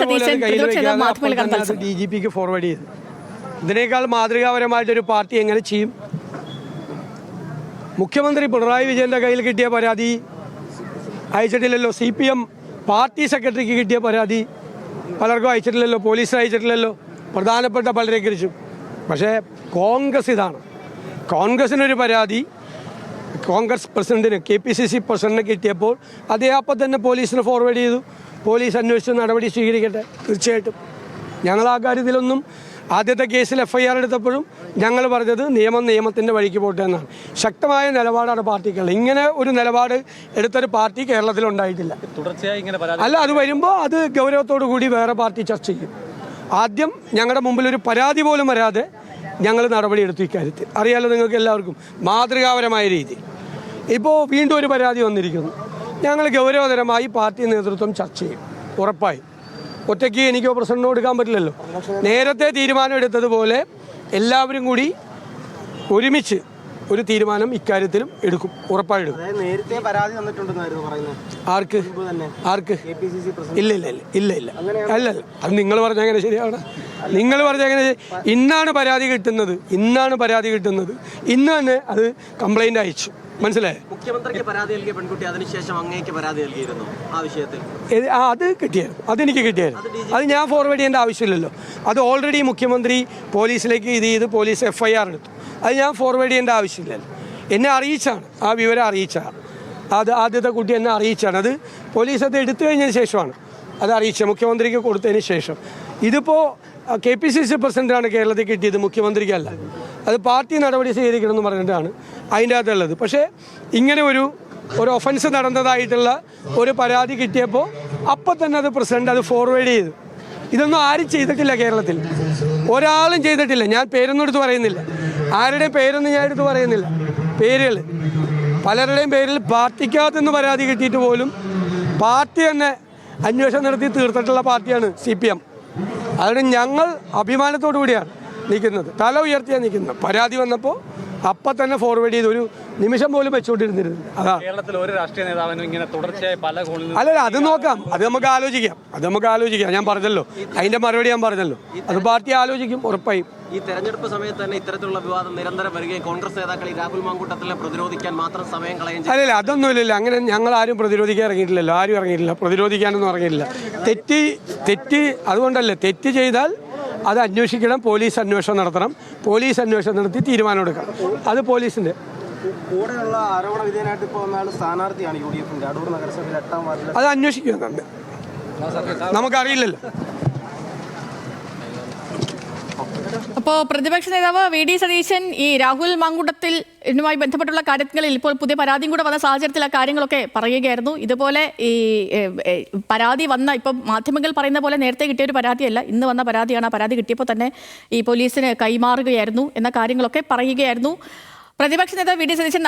സതീശൻ പ്രതിപക്ഷ നേതാവ് മാധ്യമങ്ങളിൽ കണ്ടത് ഡി ജി പിക്ക് ഫോർവേഡ് ചെയ്തു ഇതിനേക്കാൾ മാതൃകാപരമായിട്ടൊരു പാർട്ടി എങ്ങനെ ചെയ്യും? മുഖ്യമന്ത്രി പിണറായി വിജയന്റെ കയ്യിൽ കിട്ടിയ പരാതി അയച്ചിട്ടില്ലല്ലോ. സി പി എം പാർട്ടി സെക്രട്ടറിക്ക് കിട്ടിയ പരാതി പലർക്കും അയച്ചിട്ടില്ലല്ലോ. പോലീസിന് അയച്ചിട്ടില്ലല്ലോ. പ്രധാനപ്പെട്ട പലരെ കുറിച്ചും പക്ഷേ കോൺഗ്രസ് ഇതാണ്. കോൺഗ്രസിനൊരു പരാതി കോൺഗ്രസ് പ്രസിഡന്റിന് കെ പി സി സി പ്രസിഡന്റിന് കിട്ടിയപ്പോൾ അതേ അപ്പം തന്നെ പോലീസിന് ഫോർവേഡ് ചെയ്തു. പോലീസ് അന്വേഷിച്ച് നടപടി സ്വീകരിക്കട്ടെ. തീർച്ചയായിട്ടും. ഞങ്ങൾ ആ കാര്യത്തിലൊന്നും ആദ്യത്തെ കേസിൽ എഫ്ഐആർ ഐ ആർ എടുത്തപ്പോഴും ഞങ്ങൾ പറഞ്ഞത് നിയമം നിയമത്തിന്റെ വഴിക്ക് പോട്ടെ എന്നാണ്. ശക്തമായ നിലപാടാണ് പാർട്ടിക്കുള്ളത്. ഇങ്ങനെ ഒരു നിലപാട് എടുത്തൊരു പാർട്ടി ഇങ്ങനെ പരാതി അല്ല അത് വരുമ്പോൾ അത് ഗൗരവത്തോടു കൂടി വേറെ പാർട്ടി ചർച്ച ചെയ്യും. ആദ്യം ഞങ്ങളുടെ മുമ്പിൽ ഒരു പരാതി പോലും വരാതെ ഞങ്ങൾ നടപടിയെടുത്തു ഇക്കാര്യത്തിൽ. അറിയാലോ നിങ്ങൾക്ക് എല്ലാവർക്കും മാതൃകാപരമായ രീതി. ഇപ്പോൾ വീണ്ടും ഒരു പരാതി വന്നിരിക്കുന്നു. ഞങ്ങൾ ഗൗരവതരമായി പാർട്ടി നേതൃത്വം ചർച്ച ചെയ്യും. ഉറപ്പായി. ഒറ്റയ്ക്ക് എനിക്കോ പ്രസിഡന്റിനോ എടുക്കാൻ പറ്റില്ലല്ലോ. നേരത്തെ തീരുമാനം എടുത്തതുപോലെ എല്ലാവരും കൂടി ഒരുമിച്ച് ഒരു തീരുമാനം ഇക്കാര്യത്തിലും എടുക്കും. ഉറപ്പായിടും നേരത്തെ പരാതി ആർക്ക്? ആർക്ക്? ഇല്ല ഇല്ല ഇല്ല ഇല്ല. ഇല്ല അല്ല അത് നിങ്ങൾ പറഞ്ഞ എങ്ങനെ ശരിയാണ് നിങ്ങൾ പറഞ്ഞ എങ്ങനെ? ശരി? ഇന്നാണ് പരാതി കിട്ടുന്നത്. ഇന്നാണ് പരാതി കിട്ടുന്നത്. ഇന്ന് തന്നെ അത് കംപ്ലൈന്റ് അയച്ചു. മനസ്സിലായോ? മുഖ്യമന്ത്രിക്ക് പരാതി നൽകിയ പെൺകുട്ടി അതിനുശേഷം അങ്ങേക്ക് പരാതി നൽകിയിരുന്നു ആ വിഷയത്തിൽ. അത് കിട്ടിയായിരുന്നു. അതെനിക്ക് കിട്ടിയായിരുന്നു. അത് ഞാൻ ഫോർവേഡ് ചെയ്യേണ്ട ആവശ്യമില്ലല്ലോ. അത് ഓൾറെഡി മുഖ്യമന്ത്രി പോലീസിലേക്ക് ഇത് ചെയ്ത് പോലീസ് എഫ് ഐ ആർ എടുത്തു അത് ഞാൻ ഫോർവേഡ് ചെയ്യേണ്ട ആവശ്യമില്ലല്ലോ. എന്നെ അറിയിച്ചാണ്. ആ വിവരം അറിയിച്ചാണ്. അത് ആദ്യത്തെ കുട്ടി എന്നെ അറിയിച്ചാണ്. അത് പോലീസ് അത് എടുത്തു കഴിഞ്ഞതിന് ശേഷമാണ്. അത് അറിയിച്ചത്. മുഖ്യമന്ത്രിക്ക് കൊടുത്തതിന് ശേഷം. ഇതിപ്പോൾ കെ പി സി സി പ്രസിഡന്റാണ് കേരളത്തിൽ കിട്ടിയത് മുഖ്യമന്ത്രിക്കല്ല. അത് പാർട്ടി നടപടി സ്വീകരിക്കണം എന്ന് പറഞ്ഞിട്ടാണ് അതിന്റെ അകത്തുള്ളത്. പക്ഷേ ഇങ്ങനെ ഒരു ഒരു ഒഫൻസ് നടന്നതായിട്ടുള്ള ഒരു പരാതി കിട്ടിയപ്പോൾ അപ്പം തന്നെ അത് പ്രസിഡന്റ് അത് ഫോർവേഡ് ചെയ്തു. ഇതൊന്നും ആരും ചെയ്തിട്ടില്ല കേരളത്തിൽ. ഒരാളും ചെയ്തിട്ടില്ല. ഞാൻ പേരൊന്നും എടുത്ത് പറയുന്നില്ല. ആരുടെയും പേരൊന്നും ഞാൻ എടുത്ത് പറയുന്നില്ല. പേരുകൾ. പലരുടെയും പേരിൽ പാർട്ടിക്കകത്തുനിന്ന് പരാതി കിട്ടിയിട്ട് പോലും പാർട്ടി തന്നെ അന്വേഷണം നടത്തി തീർത്തിട്ടുള്ള പാർട്ടിയാണ് സി പി എം. അതുകൊണ്ട് ഞങ്ങൾ അഭിമാനത്തോടു കൂടിയാണ് നിൽക്കുന്നത്. തല ഉയർത്തിയാണ് നിൽക്കുന്നത്. പരാതി വന്നപ്പോൾ അപ്പം തന്നെ ഫോർവേഡ് ചെയ്ത് ഒരു നിമിഷം പോലും വെച്ചുകൊണ്ടിരുന്നിരുന്നു. അതാ. കേരളത്തിൽ ഒരു രാഷ്ട്രീയ നേതാവിനും ഇങ്ങനെ തുടർച്ചയായി പല അല്ലല്ല അത് നോക്കാം. അത് നമുക്ക് ആലോചിക്കാം. അത് നമുക്ക് ആലോചിക്കാം. ഞാൻ പറഞ്ഞല്ലോ. അതിന്റെ മറുപടി ഞാൻ പറഞ്ഞല്ലോ. അത് പാർട്ടി ആലോചിക്കും ഉറപ്പായും. ഈ തെരഞ്ഞെടുപ്പ് സമയത്ത് തന്നെ ഇത്തരത്തിലുള്ള വിവാദം നിരന്തരം വരികയും കോൺഗ്രസ് നേതാക്കൾ ഈ രാഹുൽ മാങ്കൂട്ടത്തിനെ പ്രതിരോധിക്കാൻ മാത്രം സമയം കളയും അല്ലല്ല അല്ലല്ല അതൊന്നുമില്ലല്ലോ. അങ്ങനെ ഞങ്ങൾ ആരും പ്രതിരോധിക്കാൻ ഇറങ്ങിയിട്ടില്ലല്ലോ. ആരും ഇറങ്ങിയിട്ടില്ല. പ്രതിരോധിക്കാനൊന്നും ഇറങ്ങിയിട്ടില്ല. തെറ്റ് തെറ്റ് അതുകൊണ്ടല്ലേ. തെറ്റ് ചെയ്താൽ അത് അന്വേഷിക്കണം പോലീസ് അന്വേഷണം നടത്തണം. പോലീസ് അന്വേഷണം നടത്തി തീരുമാനം എടുക്കണം. അത് പോലീസിന്റെ. കൂടെയുള്ള ആരോപണ വിധേയനായിട്ട് ഇപ്പോൾ വന്ന സ്ഥാനാർത്ഥിയാണ് യു ഡി എഫിന്റെ. അടൂർ നഗരസഭയിൽ എട്ടാം വാർഡിൽ അത് അന്വേഷിക്കുന്നുണ്ട് നമുക്കറിയില്ലല്ലോ. അപ്പോൾ പ്രതിപക്ഷ നേതാവ് വി ഡി സതീശൻ ഈ രാഹുൽ മാങ്കുട്ടത്തിൽ ഇതുമായി ബന്ധപ്പെട്ടുള്ള കാര്യങ്ങളിൽ ഇപ്പോൾ പുതിയ പരാതിയും കൂടെ വന്ന സാഹചര്യത്തിൽ ആ കാര്യങ്ങളൊക്കെ പറയുകയായിരുന്നു. ഇതുപോലെ ഈ പരാതി വന്ന ഇപ്പം മാധ്യമങ്ങൾ പറയുന്ന പോലെ നേരത്തെ കിട്ടിയ ഒരു പരാതിയല്ല ഇന്ന് വന്ന പരാതിയാണ്. ആ പരാതി കിട്ടിയപ്പോൾ തന്നെ ഈ പോലീസിന് കൈമാറുകയായിരുന്നു എന്ന കാര്യങ്ങളൊക്കെ പറയുകയായിരുന്നു. പ്രതിപക്ഷ നേതാവ് വി ഡി സതീശൻ